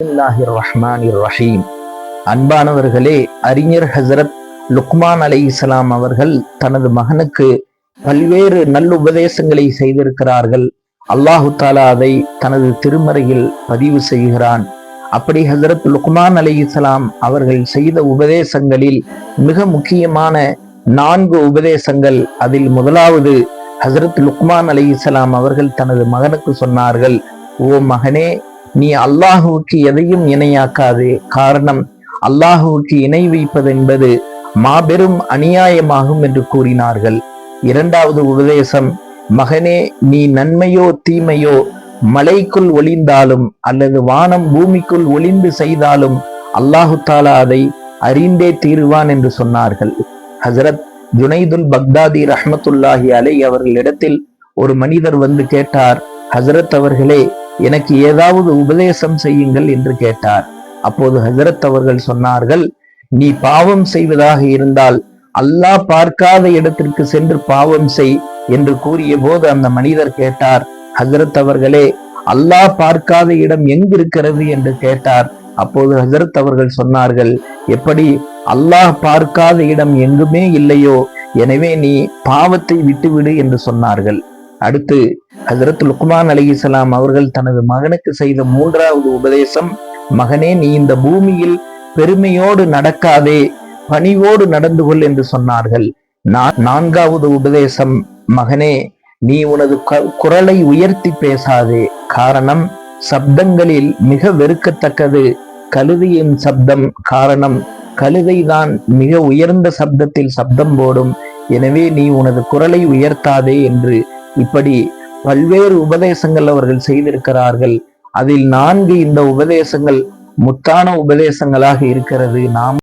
ரஹீம் அன்பானவர்களே அறிஞர் ஹசரத் லுக்மான் அலை இஸ்லாம் அவர்கள் தனது மகனுக்கு பல்வேறு நல்லுபதேசங்களை செய்திருக்கிறார்கள். அல்லாஹு தாலா அதை தனது திருமறையில் பதிவு செய்கிறான். அப்படி ஹசரத் லுக்மான் அலை இஸ்லாம் அவர்கள் செய்த உபதேசங்களில் மிக முக்கியமான நான்கு உபதேசங்கள் அதில் முதலாவது ஹசரத் லுக்மான் அலை இஸ்லாம் அவர்கள் தனது மகனுக்கு சொன்னார்கள் ஓ மகனே நீ அல்லாஹுவுக்கு எதையும் இணையாக்காதே. காரணம் அல்லாஹுவுக்கு இணை வைப்பது என்பது மாபெரும் அநியாயமாகும் என்று கூறினார்கள். இரண்டாவது உபதேசம் மகனே நீ நன்மையோ தீமையோ மலைக்குள் ஒளிந்தாலும் அல்லது வானம் பூமிக்குள் ஒளிந்து செய்தாலும் அல்லாஹு தாலா அதை அறிந்தே தீருவான் என்று சொன்னார்கள். ஹசரத் ஜுனைதுல் பக்தாதி ரஹமத்துல்லாஹி அலை அவர்களிடத்தில் ஒரு மனிதர் வந்து கேட்டார் ஹசரத் அவர்களே எனக்கு ஏதாவது உபதேசம் செய்யுங்கள் என்று கேட்டார். அப்போது ஹசரத் அவர்கள் சொன்னார்கள் நீ பாவம் செய்வதாக இருந்தால் அல்லாஹ் பார்க்காத இடத்திற்கு சென்று பாவம் செய் என்று கூறிய போது அந்த மனிதர் கேட்டார் ஹசரத் அவர்களே அல்லாஹ் பார்க்காத இடம் எங்கிருக்கிறது? என்று கேட்டார். அப்போது ஹசரத் அவர்கள் சொன்னார்கள் எப்படி? அல்லாஹ் பார்க்காத இடம் எங்குமே இல்லையோ எனவே நீ பாவத்தை விட்டுவிடு என்று சொன்னார்கள். அடுத்து ஹசரத் லுக்மான் அலிசலாம் அவர்கள் தனது மகனுக்கு செய்த மூன்றாவது உபதேசம் மகனே நீ இந்த பூமியில் பெருமையோடு நடக்காதே பணிவோடு நடந்து கொள் என்று சொன்னார்கள். நான்காவது உபதேசம் மகனே நீ உனது குரலை உயர்த்தி பேசாதே. காரணம் சப்தங்களில் மிக வெறுக்கத்தக்கது. கழுதையின் சப்தம் காரணம் கழுதைதான் மிக உயர்ந்த சப்தத்தில் சப்தம் போடும். எனவே நீ உனது குரலை உயர்த்தாதே என்று இப்படி பல்வேறு உபதேசங்கள் அவர்கள் செய்திருக்கிறார்கள். அதில் நான்கு இந்த உபதேசங்கள் முத்தான உபதேசங்களாக இருக்கிறது. நாம்